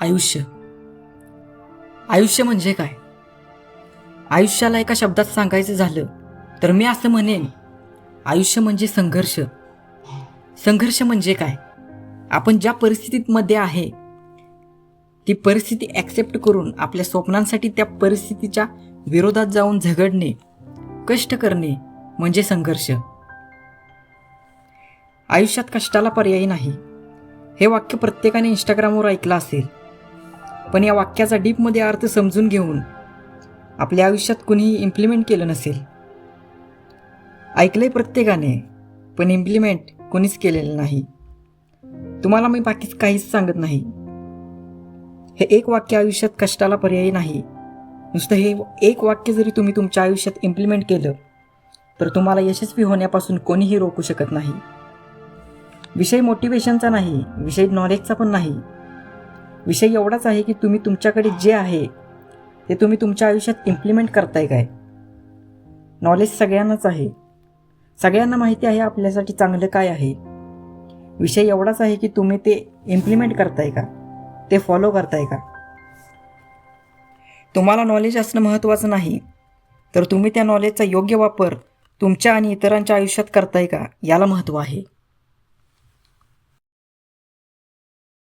आयुष्य. आयुष्य म्हणजे काय? आयुष्याला एका शब्दात सांगायचं झालं तर मी असं म्हणेन आयुष्य म्हणजे संघर्ष. संघर्ष म्हणजे काय? आपण ज्या परिस्थितीमध्ये आहे ती परिस्थिती ॲक्सेप्ट करून आपल्या स्वप्नांसाठी त्या परिस्थितीच्या विरोधात जाऊन झगडणे कष्ट करणे म्हणजे संघर्ष. आयुष्यात कष्टाला पर्यायी नाही. हे वाक्य प्रत्येकाने इंस्टाग्रामवर ऐकलं असेल. पण या वाक्याचा डीपमध्ये अर्थ समजून घेऊन आपल्या आयुष्यात कुणीही इम्प्लिमेंट केलं नसेल. ऐकलंय प्रत्येकाने पण इम्प्लिमेंट कोणीच केलेलं नाही. तुम्हाला मी बाकीच काहीच सांगत नाही. हे एक वाक्य आयुष्यात कष्टाला पर्यायी नाही. नुसतं हे एक वाक्य जरी तुम्ही तुमच्या आयुष्यात इम्प्लिमेंट केलं तर तुम्हाला यशस्वी होण्यापासून कोणीही रोखू शकत नाही. विषय मोटिवेशनचा नाही विषय नॉलेजचा पण नाही. विषय एवढाच आहे की तुम्ही तुमच्याकडे जे आहे ते तुम्ही तुमच्या आयुष्यात इम्प्लिमेंट करताय काय? नॉलेज सगळ्यांनाच आहे. सगळ्यांना माहिती आहे आपल्यासाठी चांगलं काय आहे. विषय एवढाच आहे की तुम्ही ते इम्प्लिमेंट करताय का? ते फॉलो करताय का? तुम्हाला नॉलेज असणं महत्त्वाचं नाही. तर तुम्ही त्या नॉलेजचा योग्य वापर तुमच्या आणि इतरांच्या आयुष्यात करताय का? याला महत्त्व आहे.